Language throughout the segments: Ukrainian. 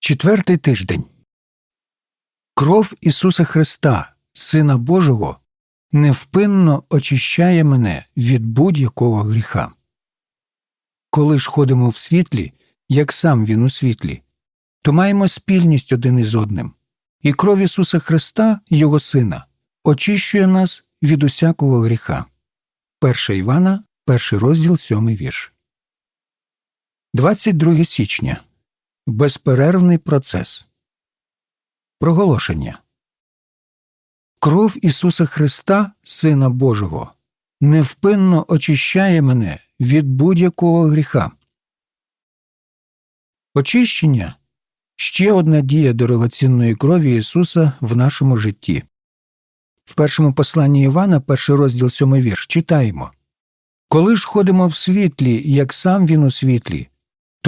Четвертий тиждень. Кров Ісуса Христа, Сина Божого, невпинно очищає мене від будь-якого гріха. Коли ж ходимо в світлі, як сам Він у світлі, то маємо спільність один із одним, і кров Ісуса Христа, Його Сина, очищує нас від усякого гріха. 1 Івана, перший розділ, сьомий вірш. 22 січня. Безперервний процес. Проголошення. Кров Ісуса Христа, Сина Божого, невпинно очищає мене від будь-якого гріха. Очищення ще одна дія дорогоцінної крові Ісуса в нашому житті. В першому посланні Івана, перший розділ сьомий вірш, читаємо Коли ж ходимо в світлі, як сам Він у світлі,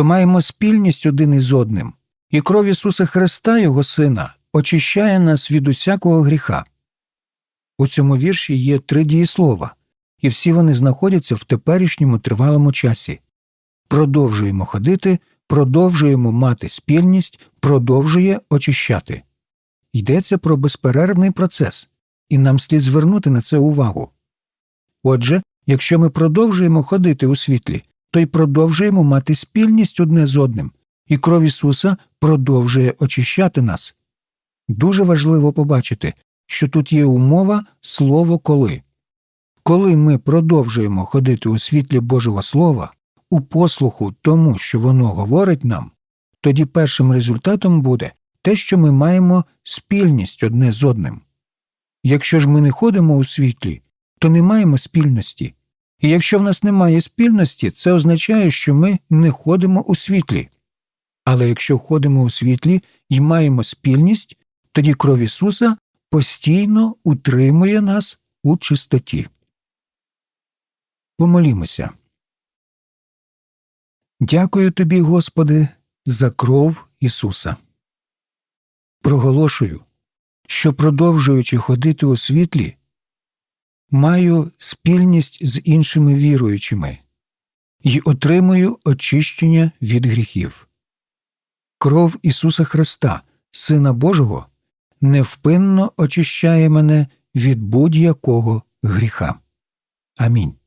то маємо спільність один із одним, і кров Ісуса Христа, Його Сина, очищає нас від усякого гріха. У цьому вірші є три дієслова, і всі вони знаходяться в теперішньому тривалому часі. Продовжуємо ходити, продовжуємо мати спільність, продовжує очищати. Йдеться про безперервний процес, і нам слід звернути на це увагу. Отже, якщо ми продовжуємо ходити у світлі, то й продовжуємо мати спільність одне з одним, і кров Ісуса продовжує очищати нас. Дуже важливо побачити, що тут є умова слово коли. Коли ми продовжуємо ходити у світлі Божого Слова, у послуху тому, що воно говорить нам, тоді першим результатом буде те, що ми маємо спільність одне з одним. Якщо ж ми не ходимо у світлі, то не маємо спільності. І якщо в нас немає спільності, це означає, що ми не ходимо у світлі. Але якщо ходимо у світлі і маємо спільність, тоді кров Ісуса постійно утримує нас у чистоті. Помолімося. Дякую тобі, Господи, за кров Ісуса. Проголошую, що продовжуючи ходити у світлі, маю спільність з іншими віруючими і отримую очищення від гріхів. Кров Ісуса Христа, Сина Божого, невпинно очищає мене від будь-якого гріха. Амінь.